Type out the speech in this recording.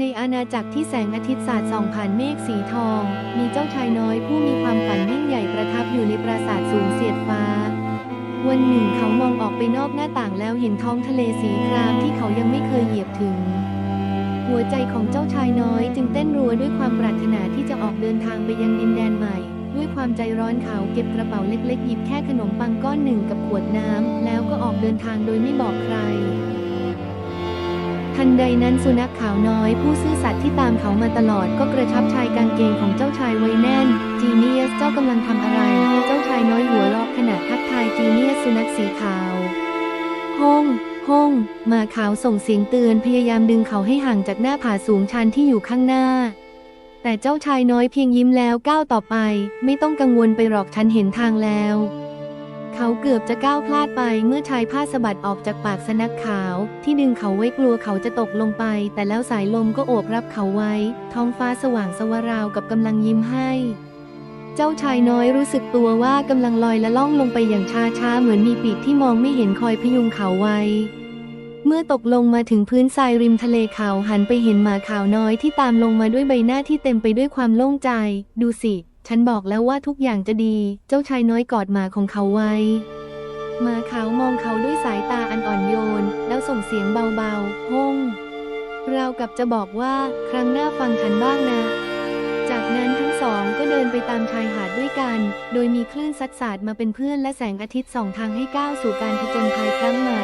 ในอาณาจักรที่แสงอาทิตย์สาดส่องผ่านเมฆสีทอง มีเจ้าชายน้อยผู้มีความฝันยิ่งใหญ่ประทับอยู่ในปราสาทสูงเสียดฟ้า วันหนึ่งเขามองออกไปนอกหน้าต่างแล้วเห็นท้องทะเลสีครามที่เขายังไม่เคยเหยียบถึง หัวใจของเจ้าชายน้อยจึงเต้นรัวด้วยความปรารถนาที่จะออกเดินทางไปยังดินแดนใหม่ ด้วยความใจร้อนเขาเก็บกระเป๋าเล็กๆหยิบแค่ขนมปังก้อนหนึ่งกับขวดน้ำแล้วก็ออกเดินทางโดยไม่บอกใคร ทันใดนั้นสุนัขขาวน้อยผู้ซื่อสัตย์ที่ตามเขามาตลอดก็กระชับชายกางเกงของเจ้าชายไว้แน่น จีเนียสเจ้ากำลังทำอะไร เจ้าชายน้อยหัวเราะขณะทักทายจีเนียสสุนัขสีขาวห้องห้องมาขาวส่งเสียงเตือนพยายามดึงเขาให้ห่างจากหน้าผาสูงชันที่อยู่ข้างหน้า แต่เจ้าชายน้อยเพียงยิ้มแล้วก้าวต่อไป ไม่ต้องกังวลไปหรอกฉันเห็นทางแล้ว เขาเกือบจะก้าวพลาดไปเมื่อชายผ้าสะบัดออกจากปากสนักขาว ที่ดึงเขาไว้กลัวเขาจะตกลงไป แต่แล้วสายลมก็โอบรับเขาไว้ ท้องฟ้าสว่างสวราวกับกำลังยิ้มให้ เจ้าชายน้อยรู้สึกตัวว่ากำลังลอยและล่องลงไปอย่างช้าๆเหมือนมีปีกที่มองไม่เห็นคอยพยุงเขาไว้เมื่อตกลงมาถึงพื้นทรายริมทะเลเขาหันไปเห็นหมาขาวน้อยที่ตามลงมาด้วยใบหน้าที่เต็มไปด้วยความโล่งใจ ดูสิ ฉันบอกแล้วว่าทุกอย่างจะดี เจ้าชายน้อยกอดหมาของเขาไว้หมาขาวมองเขาด้วยสายตาอันอ่อนโยน แล้วส่งเสียงเบาๆห้องราวกับจะบอกว่าครั้งหน้าฟังฉันบ้างนะ จากนั้นทั้งสองก็เดินไปตามชายหาดด้วยกัน โดยมีคลื่นซัดสาดมาเป็นเพื่อนและแสงอาทิตย์ส่องทางให้ก้าวสู่การผจญภัยครั้งใหม่